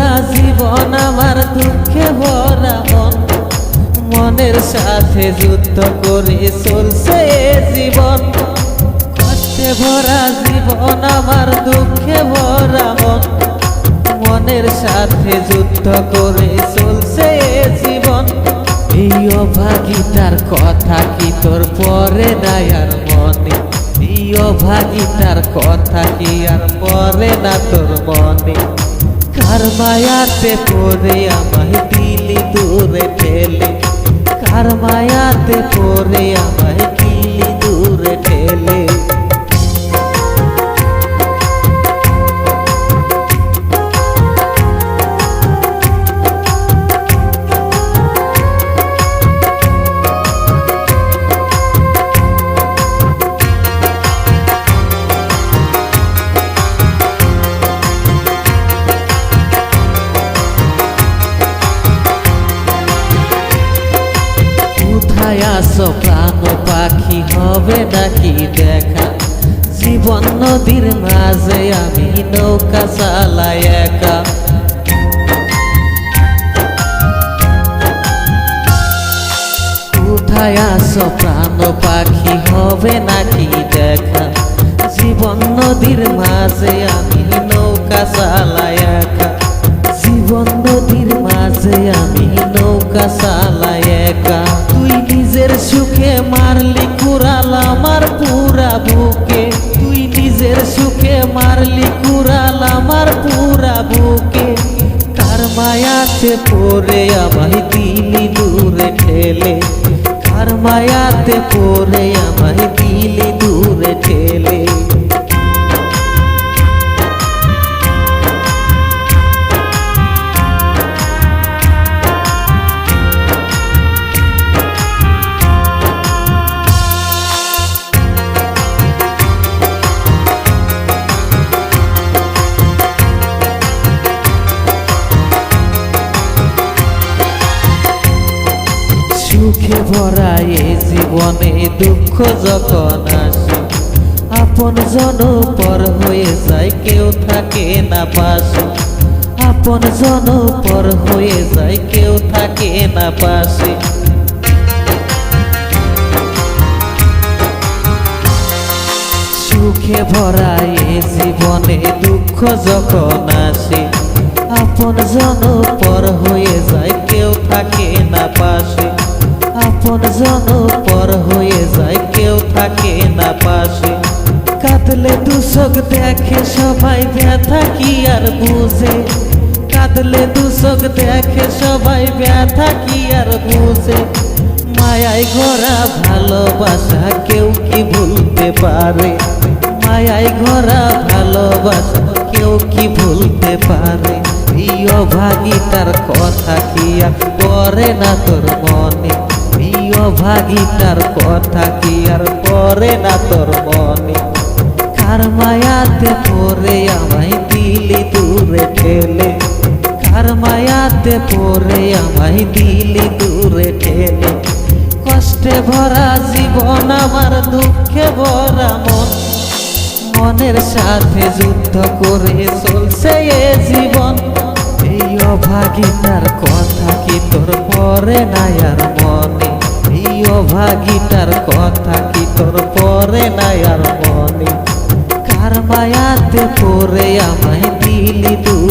সারা জীবন আমার দুঃখে ভরা মন। মনের সাথে যুদ্ধ করে চলছে জীবন। কষ্টে ভরা জীবন আমার দুঃখে ভরা মন। মনের সাথে যুদ্ধ করে চলছে জীবন। এই অভাগিতার কথা কি তোর পরে নাই আর মনে? এই অভাগিতার কথা কি আর পরে না তোর মনে? কার মায়াতে পরে আমায় দিলি দূরে ফেলে কার মায়াতে পড়ে কোথায় আসো পাখি হবে নাকি দেখা? জীবন নদীর মাঝে আমি নৌকা চালাই একা। প্রাণ পাখি হবে নাকি দেখা? জীবন নদীর মাঝে আমি নৌকা চালাই একা। জীবন নদীর মাঝে আমি নৌকা চালাই একা। নিজের সুখে মারলি কুড়াল আমার পুরা বুকে তুই নিজের সুখে মারলি কুড়াল আমার পুরা বুকে কার মায়াতে পরে আমায় দিলি দূরে ঠেলে? কার মায়াতে পরে আমায় দিলি দূরে ঠেলে? ভরা এ জীবনে দুঃখ যখন আসে, আপন জন পর হয়ে যায়, কেউ থাকে না পাশে। আপন জন পর হয়ে যায়, কেউ থাকে না পাশে। সুখে ভরা এ জীবনে দুঃখ যখন আসে, আপন জন পর হয়ে যায়, কেউ থাকে না পাশে। আপন জন পর হয়ে যায়, কেউ থাকে না পাশে। কাঁদলে দুসক দেখে সবাই ব্যথা কি আর বুঝে। কাঁদলে দুসক দেখে সবাই ব্যথা কি আর বুঝে। মায়ায় ঘোরা ভালোবাসা কেউ কি ভুলতে পারে? মায়ায় ঘোরা ভালোবাসা কেউ কি ভুলতে পারে? এই অভাগিতার কথা কি আর করে না তোর মনে? এই কথা কি আর করে না তোর মনে? কার মায়াতে পড়ে আমায় দিলি দূরে ঠেলে? কার মায়াতে পড়ে আমায় দিলি দূরে ঠেলে? কষ্টে ভরা জীবন আমার, দুঃখে ভরা মন। মনের সাথে যুদ্ধ করে চলছে এ জীবন। এই অভাগিতার কথা কি তোর পরে না আর মনে? এই অভাগিতার কথা কি তোর পরে নাই আর মনে? কার মায়াতে পরে আমায় দিলি দূর